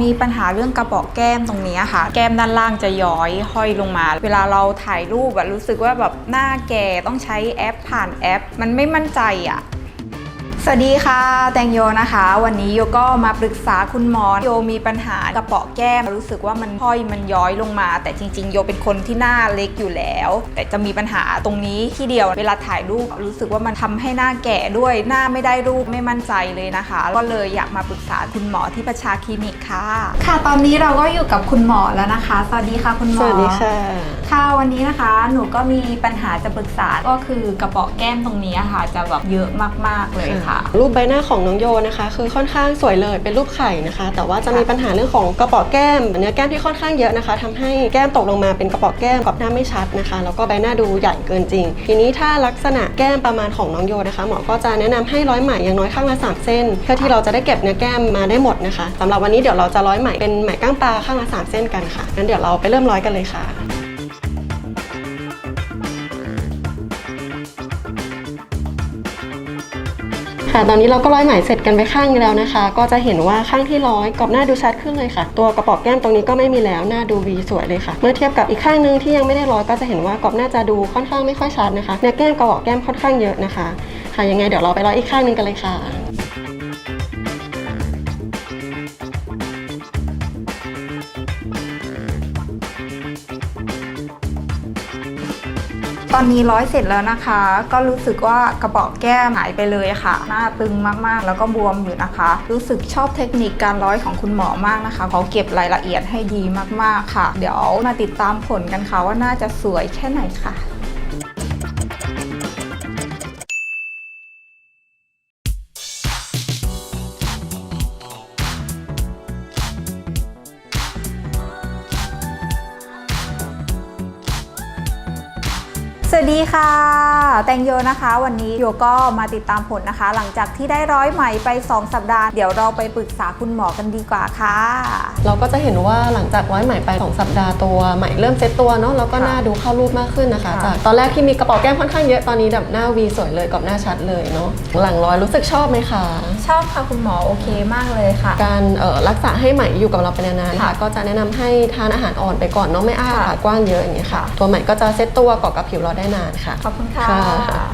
มีปัญหาเรื่องกระเป๋อแก้มตรงนี้ค่ะ แก้มด้านล่างจะย้อยห้อยลงมา เวลาเราถ่ายรูปแบบรู้สึกว่าแบบหน้าแก่ต้องใช้แอปผ่านแอป มันไม่มั่นใจอะ สวัสดีค่ะ แตงโยนะคะ วันนี้โยก็มาปรึกษาคุณหมอโยมีปัญหากระเป๋อแก้มรู้สึกว่ามันห้อยมันย้อยลงมา แต่จริงๆ โยเป็นคนที่หน้าเล็กอยู่แล้ว แต่จะมีปัญหาตรงนี้ที่เดียวเวลาถ่ายรูปรู้สึกว่ามันทำให้หน้าแก่ด้วยหน้าไม่ได้รูปไม่มั่นใจเลยนะคะ ก็เลยอยากมาปรึกษาคุณหมอที่ประชาคลินิกค่ะ ค่ะตอนนี้เราก็อยู่กับคุณหมอแล้วนะคะ สวัสดีค่ะคุณหมอสวัสดีค่ะ ค่ะวันนี้นะคะ หนูก็มีปัญหาจะปรึกษาก็คือกระเป๋อแก้มตรงนี้ค่ะ จะแบบเยอะมากๆเลยค่ะ รูปใบหน้าของน้องโยนะคะ คือค่อนข้างสวยเลยเป็นรูปไข่นะคะ แต่ว่าจะมีปัญหาเรื่องของกระเป๋อแก้มเนื้อแก้มที่ค่อนข้างเยอะนะคะทำให้แก้มตกลงมาเป็นกระเป๋อแก้มกับหน้าไม่ชัดนะคะแล้วก็ใบหน้าดูใหญ่เกินจริง ทีนี้ถ้าลักษณะแก้มประมาณของน้องโยนะคะหมอก็จะแนะนำให้ร้อยไหมอย่างน้อยข้างละสามเส้น เพื่อที่เราจะได้เก็บเนื้อแก้มมาได้หมดนะคะสำหรับวันนี้เดี๋ยวเราจะร้อยไหมเป็นไหมก้างปลาข้างละสามเส้นกันค่ะงั้นเดี๋ยวเราไปเริ่มร้อยกันเลยค่ะ ค่ะ ตอนนี้เราก็ร้อยไหมเสร็จกันไปข้างนึงแล้วนะคะ ก็จะเห็นว่าข้างที่ร้อยกรอบหน้าดูชัดขึ้นเลยค่ะ ตัวกระป๋อแก้มตรงนี้ก็ไม่มีแล้วหน้าดูวีสวยเลยค่ะ เมื่อเทียบกับอีกข้างนึงที่ยังไม่ได้ร้อยก็จะเห็นว่ากรอบหน้าจะดูค่อนข้างไม่ค่อยชัดนะคะเนื้อแก้มกระบอกแก้มค่อนข้างเยอะนะคะ ค่ะยังไงเดี๋ยวเราไปร้อยอีกข้างนึงกันเลยค่ะ ตอนนี้ร้อยเสร็จแล้วนะคะ ก็รู้สึกว่ากระบอกแก้มหายไปเลยค่ะ หน้าตึงมากๆ แล้วก็บวมอยู่นะคะ รู้สึกชอบเทคนิคการร้อยของคุณหมอมากนะคะ เขาเก็บรายละเอียดให้ดีมากๆค่ะ เดี๋ยวมาติดตามผลกันค่ะว่าน่าจะสวยแค่ไหนค่ะ สวัสดีค่ะ แตงโยนะคะ วันนี้โยก็มาติดตามผลนะคะ หลังจากที่ได้ร้อยไหมไป 2 สัปดาห์ เดี๋ยวเราไปปรึกษาคุณหมอกันดีกว่าค่ะ เราก็จะเห็นว่าหลังจากร้อยไหมไป 2 สัปดาห์ตัวไหมเริ่มเซ็ตตัวเนาะแล้วก็ค่ะหน้าดูเข้ารูปมากขึ้นนะคะค่ะจากตอนแรกที่มีกระเป๋าแก้มค่อนข้างเยอะตอนนี้แบบหน้าวีสวยเลยกับหน้าชัดเลยเนาะหลังร้อยรู้สึกชอบไหมคะชอบค่ะคุณหมอโอเคมากเลยค่ะ การเอ่อรักษาให้ไหมอยู่กับเราไปนานๆค่ะค่ะ ก็จะแนะนำให้ทานอาหารอ่อนไปก่อนเนาะไม่อ้าค่ะปากกว้างเยอะอย่างเงี้ยค่ะค่ะ ตัวไหมก็จะเซ็ตตัวเกาะกับผิวเราได้นานค่ะ ขอบคุณค่ะ ค่ะ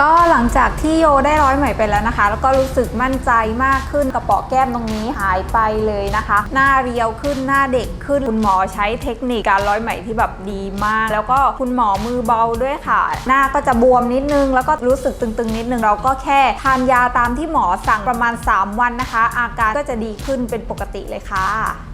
ก็หลังจากที่โยได้ร้อยไหมไปแล้วนะคะ แล้วก็รู้สึกมั่นใจมากขึ้นกระเป๋อแก้มตรงนี้หายไปเลยนะคะ หน้าเรียวขึ้นหน้าเด็กขึ้นคุณหมอใช้เทคนิคการร้อยไหมที่แบบดีมาก แล้วก็คุณหมอมือเบาด้วยค่ะ หน้าก็จะบวมนิดนึง แล้วก็รู้สึกตึงๆ นิดนึงเราก็แค่ทานยาตามที่หมอสั่งประมาณ 3 วันนะคะ อาการก็จะดีขึ้นเป็นปกติเลยค่ะ